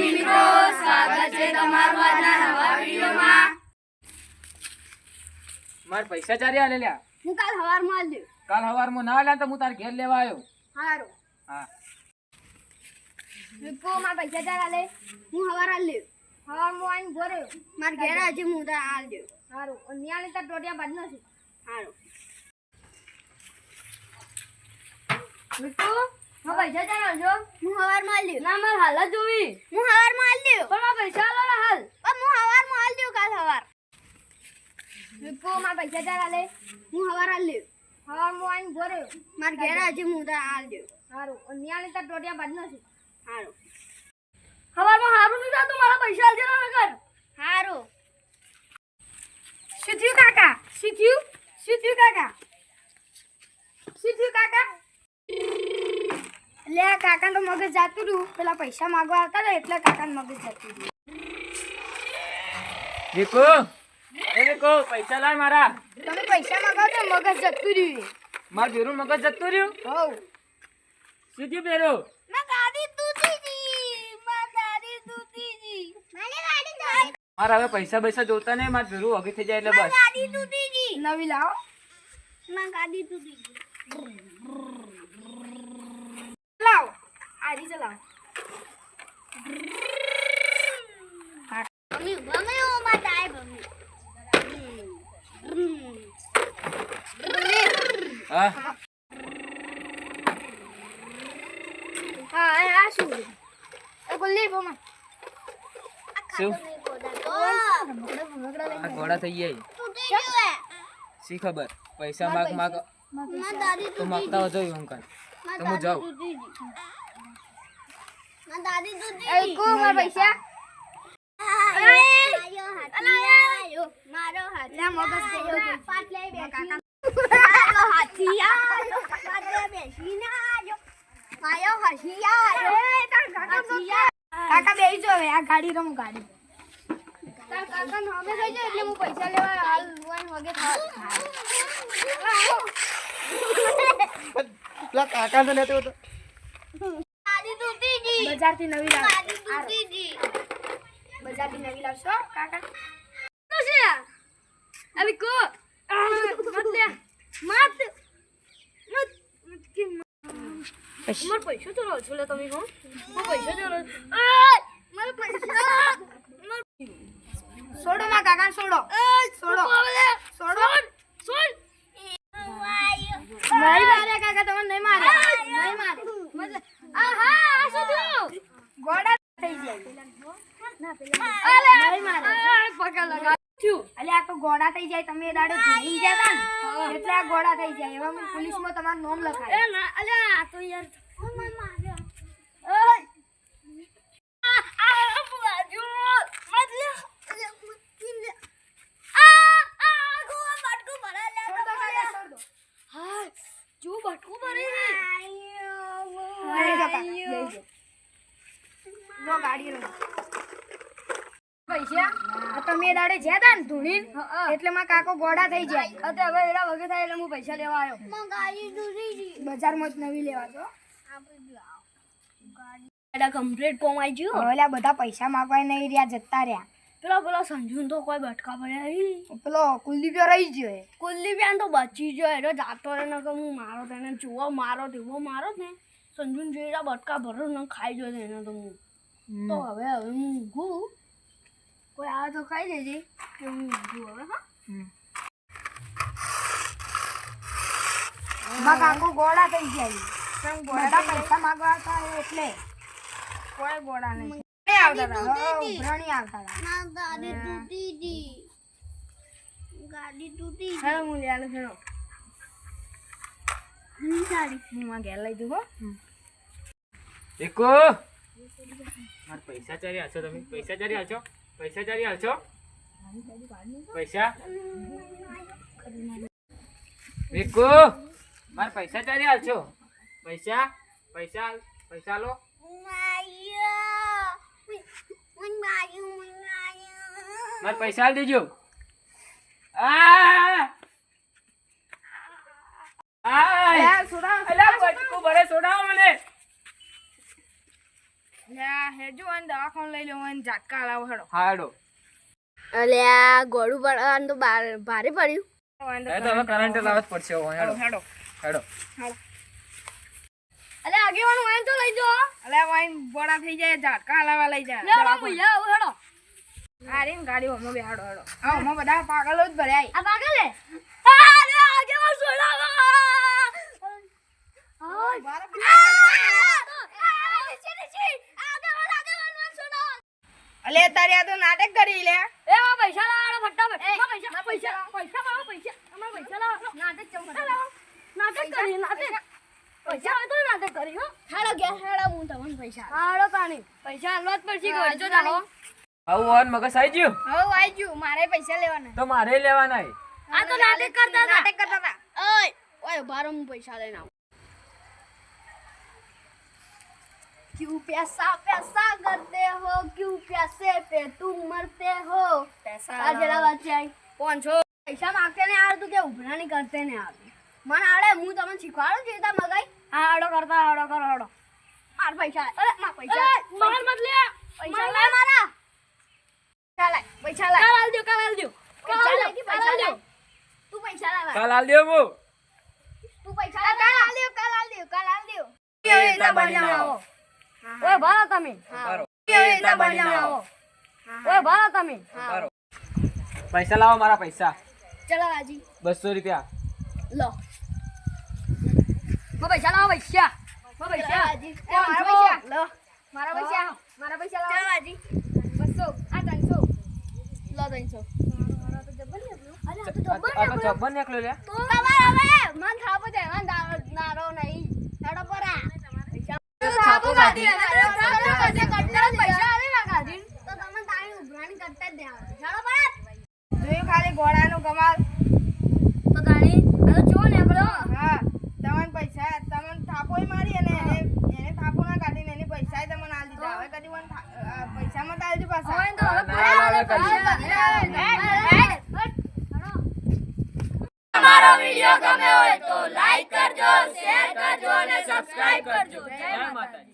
મિત્રો સ્વાગત છે તમારું આજના નવા વિડીયોમાં. માર પૈસા ચારે આલે લ્યા. હું કાલ હવારમાં આલ દઉં. કાલ હવારમાં ના આલ્યા તો હું તાર ઘેર લેવા આવ્યો. હારો. હા. વિકો મારા પૈસા ચાર આલે. હું હવાર આલ દઉં. હવારમાં આવીને ઘરે મારા ઘેર આજે હું તાર આલ દઉં. હારો. અને નિયાળી તાર ટોટિયા બાદ નથી હારો. વિકો મારા પૈસા ચાર જો. હું દઉં ના મારે હાલ જોવી. હું હવારમાં આલ દઉં પણ મારા પૈસા હાલ. પણ હું હવારમાં આલ દઉં કાલ હવાર. મારા પૈસા ચાર આલે હું હવાર આલ દઉં હવારમાં આવીને ઘરે મારા ઘેર આજે હું તાર આલ દઉં હારું. અને નિયાળી તાર ટોટિયા બાદ નથી હારું. હવારમાં હારું નહીં થતું મારા પૈસા આલજે ના કર હારું. શું થયું કાકા? શું થયું? શું થયું કાકા? શું થયું કાકા? લે કાકા તો મગજ જતું રહ્યું. પેલા પૈસા માંગવા આવતા ને એટલે કાકા મગજ જતું રહ્યું. એ પૈસા લાય મારા. તમે પૈસા માંગો તો મગજ જતું રહ્યું માર ભેરું મગજ જતું રહ્યું? હોવ. શું થયું ભેરું? માં ગાડી તૂટી ગઈ. માં ગાડી તૂટી ગઈ. મને ગાડી તૂટી મારે હવે પૈસા પૈસા જોતા નહીં માર ભેરું વગી થઈ જાય એટલે બસ. ગાડી તૂટી ગઈ. નવી લાવો. માં ગાડી તૂટી ગઈ. હા. હા આ શું એ ગુલ્લી બોમા શું? આ ઘોડા થઈ જાય શી ખબર? પૈસા માગ માગ. તો માગતા હોય જોયું અંકલ તો હું જાઉં. એ કો માર પૈસા? મારો હાથ. મગજ ગયો પાટ લઈ બે કાકા મારો હાથી આયો પાટલે બેસીને આયો માયો હસી એ તાર કાકા કાકા બેહી જો હવે આ ગાડી રમ ગાડી. તાર કાકા નો થઈ જાય એટલે હું પૈસા લેવા હાલ વન વગે થાવ. પેલા કાકા તો લેતો તો ગાડી તૂટી ગઈ બજારથી નવી લાવ ગાડી તૂટી ગઈ બજારથી નવી લાવશો કાકા તો છે અભી કો મત લે મત મત કે માર પૈસા તો લો છો લે તમે હો. હું પૈસા તો લો મારો પૈસા છોડો માં કાકા છોડો છોડો છોડો છોડ નહીં મારે કાકા તમે નહીં મારે નહીં મારે મજા આ શું થયું? ગોડા થઈ જાય અલે નહીં મારે પકડ લગા થયું? અલે આ તો ગોડા થઈ જાય તમે દાડે ભૂલી ગયા તા ને. એટલે આ ગોડા થઈ જાય. એવા હું પોલીસમાં તમારું નામ લખાય. એ ના અલે આ તો યાર ઓય આ આ બાજુ મત લે અલે મુશ્કિલ આ આ ગોવા બાટકો ભરા લે છોડ દો કાકા છોડ દો હા જો બટકું ભરે છે જો ગાડી પૈસા? તમે દાડે જ્યાં તા ને ધૂણીન. એટલે માં કાકો ગોડા થઈ જાય અત્યારે હવે એના વગે થાય એટલે હું પૈસા લેવા આવ્યો. બજારમાં જ નવી લેવા કમ્પ્લીટ કોમ ગયું. હવે બધા પૈસા માગવા નહીં રહ્યા જતા રહ્યા. પેલો પેલો સંજુ તો કોઈ બટકા પડ્યા પેલો કુલદીપ રહી ગયો એ. કુલ્લી તો બચી ગયો એનો જાતો રહે ને કે હું મારો તેને જુઓ મારો તેવો મારો ને. સંજુ જોઈ બટકા ભરો ને ખાઈ ગયો એને તો હું. તો હવે હવે હું ઊંઘું. કોઈ આવે તો ખાઈ દેજે કે હું ઊંઘું હવે હા? માં કાકો ગોળા થઈ જાય કેમ ગોળા પૈસા માંગવા આવતા એટલે. કોઈ ગોળા નહીં. નહીં આવતા હતા. હો, હતા. ગાડી તૂટી ગઈ ગાડી તૂટી હેલો હું લઈ હેલો. ગઈ ગાડી હું માં ઘેર લઈ દઉં હો. વિકુ માર પૈસા ચારી હાલશો તમે? પૈસા ચારી હાલશો પૈસા ચારી હાલશો પૈસા? વિકુ માર પૈસા ચારી હાલશો પૈસા? પૈસા પૈસા લો માર પૈસા હાલ દેજો. આ. અલ્યા ભરે છોડાવો મને. લ્યા હેજો અને દવાખાને લઈ લેવો અને ઝાટકા લાવો હેડો. હા હેડો અલ્યા ગોળું પડવાનું તો ભારે પડ્યું. એ તો હવે કરંટ લાવવા જ પડશે હેડો. હેડો. હેડો. અલે આગેવાનું હોય તો. લઈ જો અલે વાઈન બોડા થઈ જાય ઝાટકા લાવવા લઈ જાય. લે આ હેડો. આ ગાડી બે હેડો બધા પાગલો જ ભર્યા આ પાગલ હે આ લે આગેવાન છોડાવો અલે તારે તો કરી લે. એ પૈસા લાવો ફટાફટ. પૈસા પૈસા પૈસા લાવો. પૈસા અમાર પૈસા. લાવો. નાટક ચમ લાવો. નાટક કરી નાટક. પૈસા. હોય તો નાટક કરી હો. હેડો કે હેડો હું તમને પૈસા હાડો પાણી. પૈસા હાલવા જ પડશે ગોળજો જાઓ. આવું ઓન મગજ આવી ગયું? હવ આવી ગયું. મારે પૈસા લેવાના. તો મારે લેવાના આ તો નાટક કરતા હતા. નાટક કરતા હતા. ઓય. ઓય બારો હું પૈસા લઈને આવું. क्यों पैसा पैसा करते हो क्यों पैसे पे तुम मरते हो પૈસા આ જરા વાત છે આઈ. પાંચસો પૈસા માંગતે ને આવડતું કે ઉભરા નહીં કરતે ને આવડતું મને આવડે હું તમને શીખવાડું છું તા મગાઈ હા હાડો કરતા હાડો કરો હાડો માર પૈસા અરે માર પૈસા માર મત લે પૈસા લે મારા પૈસા લાય પૈસા લાય કાલ આલ દો કાલ આલ દો કાલ આલ દો પૈસા લે તું પૈસા લાવ કાલ આલ દે હું તું પૈસા લાવ કાલ આલ દો કાલ આલ દો કાલ આલ દો એ રીતના બનીને આવો. ઓય ભાલો તમે. ઓય ભાલો તમે. પૈસા લાવો મારા પૈસા. ચલો રાજી. બસો રૂપિયા. લો. મો પૈસા લાવો પૈસા. મો પૈસા. એ મારા પૈસા. લો. મારા પૈસા. મારા પૈસા લાવો. રાજી. બસો. આ ત્રણસો. લો ત્રણસો. તો જબ્બર આ નીકળ્યો. લે તો તમારે હવે મન થાપો છે. મન નારો નહીં. હેડો પરા. પૈસા ના કાઢી તો તમે તારી ઉભરાણી કરતા જ નહીં આવે. હેડો જોયું ખાલી ઘોડાનો કમાલ? તો તારી આ જો ને આપણો હા તમને પૈસા તમને થાપોય મારી અને એને થાપો ના કાઢીને એને પૈસા તમને આલ દીધા. હવે કદી મને પૈસા મત આલજો પાછા. હવે તો હવે ના, ના, ના, પૈસા અમારો વિડિયો ગમ્યો હોય તો લાઈક કરજો શેર કરજો અને સબસ્ક્રાઇબ કરજો. જય માતાજી.